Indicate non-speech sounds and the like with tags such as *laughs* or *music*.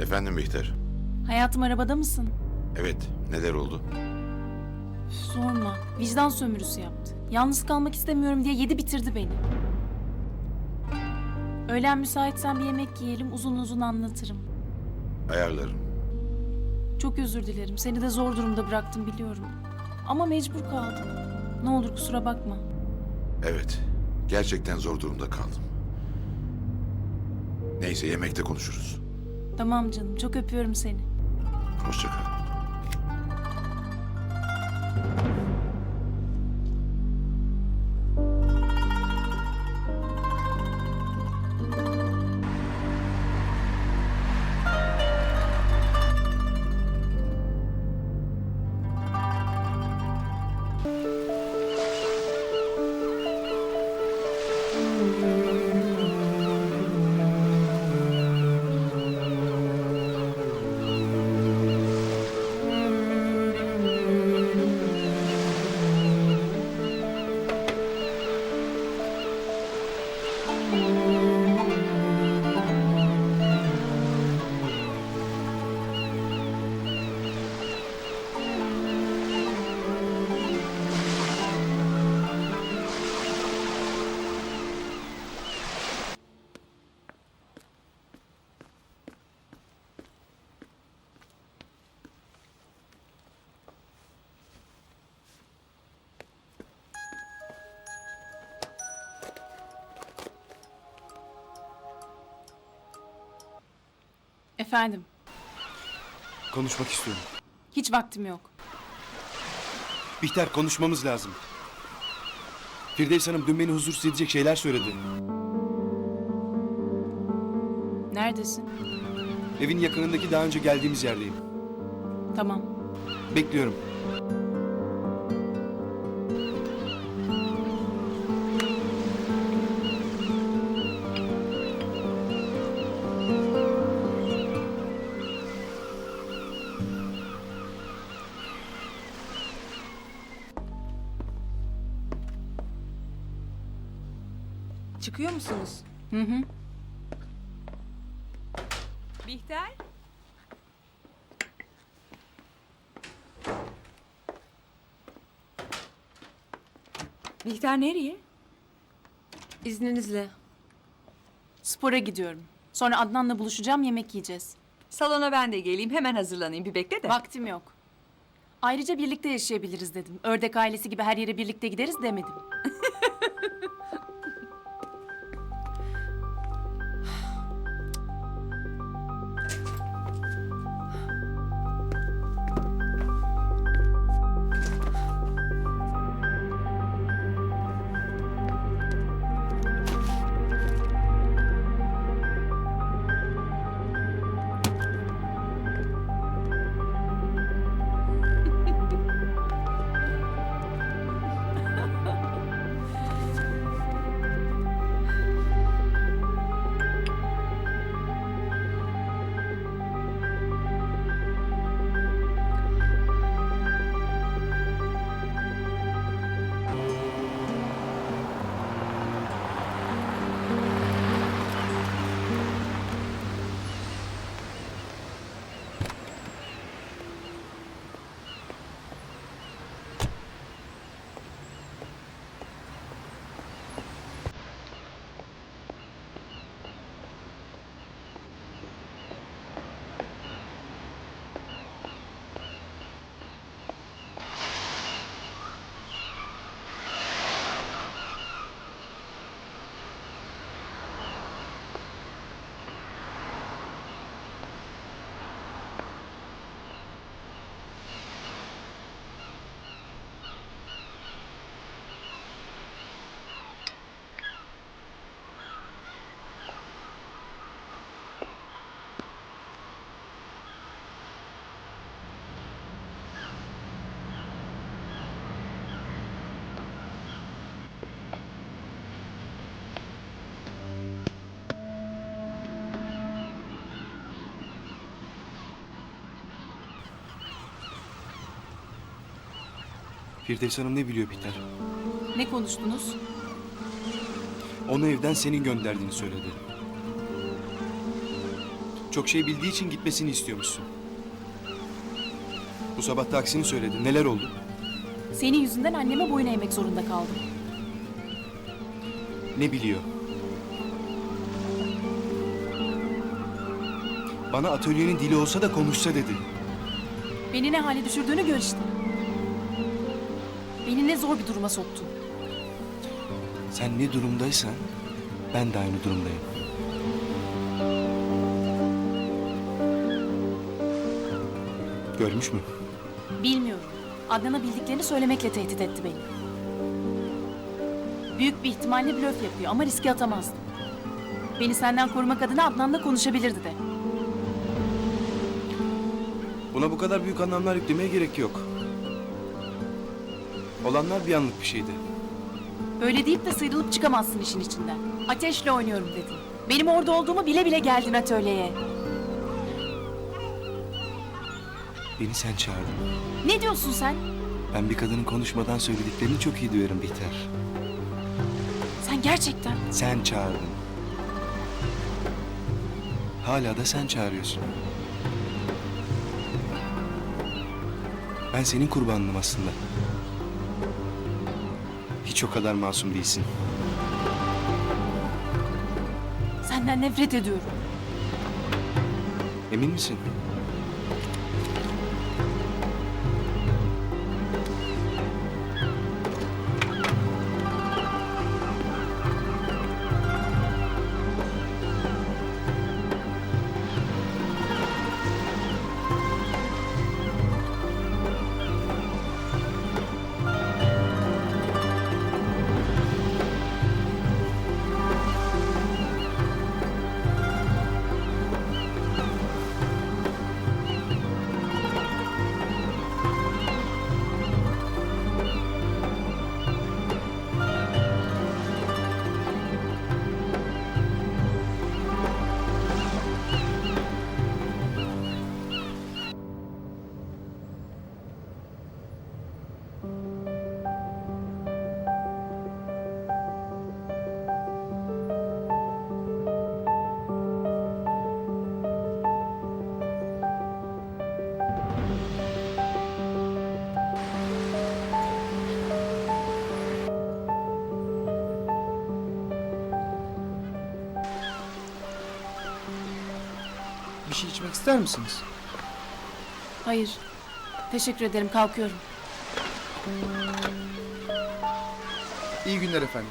Efendim Bihter. Hayatım arabada mısın? Evet, neler oldu? Üf, sorma. Vicdan sömürüsü yaptı. Yalnız kalmak istemiyorum diye yedi bitirdi beni. Öğlen müsaitsen bir yemek yiyelim uzun uzun anlatırım. Ayarlarım. Çok özür dilerim. Seni de zor durumda bıraktım biliyorum. Ama mecbur kaldım. Ne olur kusura bakma. Evet, gerçekten zor durumda kaldım. Neyse yemekte konuşuruz. Tamam canım. Çok öpüyorum seni. Hoşça kal. Efendim. Konuşmak istiyorum. Hiç vaktim yok. Bihter konuşmamız lazım. Firdevs Hanım dün beni huzursuz edecek şeyler söyledi. Neredesin? Evin yakınındaki daha önce geldiğimiz yerdeyim. Tamam. Bekliyorum. Çıkıyor musunuz? Hı hı. Bihter? Bihter nereye? İzninizle. Spora gidiyorum. Sonra Adnan'la buluşacağım yemek yiyeceğiz. Salona ben de geleyim. Hemen hazırlanayım. Bir bekle de. Vaktim yok. Ayrıca birlikte yaşayabiliriz dedim. Ördek ailesi gibi her yere birlikte gideriz demedim. *laughs* Firdevs Hanım ne biliyor Bihter? Ne konuştunuz? Onu evden senin gönderdiğini söyledi. Çok şey bildiği için gitmesini istiyormuşsun. Bu sabah da aksini söyledi. Neler oldu? Senin yüzünden anneme boyun eğmek zorunda kaldım. Ne biliyor? Bana atölyenin dili olsa da konuşsa dedi. Beni ne hale düşürdüğünü gör işte. Beni ne zor bir duruma soktun. Sen ne durumdaysan ben de aynı durumdayım. Görmüş mü? Bilmiyorum. Adnan'a bildiklerini söylemekle tehdit etti beni. Büyük bir ihtimalle blöf yapıyor ama riske atamazdım. Beni senden korumak adına Adnan'la konuşabilirdi de. Buna bu kadar büyük anlamlar yüklemeye gerek yok. Olanlar bir anlık bir şeydi. Böyle deyip de sıyrılıp çıkamazsın işin içinden. Ateşle oynuyorum dedin. Benim orada olduğumu bile bile geldin atölyeye. Beni sen çağırdın. Ne diyorsun sen? Ben bir kadının konuşmadan söylediklerini çok iyi duyarım Bihter. Sen gerçekten... Sen çağırdın. Hala da sen çağırıyorsun. Ben senin kurbanınım aslında. Hiç o kadar masum değilsin. Senden nefret ediyorum. Emin misin? Bir şey içmek ister misiniz? Hayır. Teşekkür ederim. Kalkıyorum. İyi günler efendim.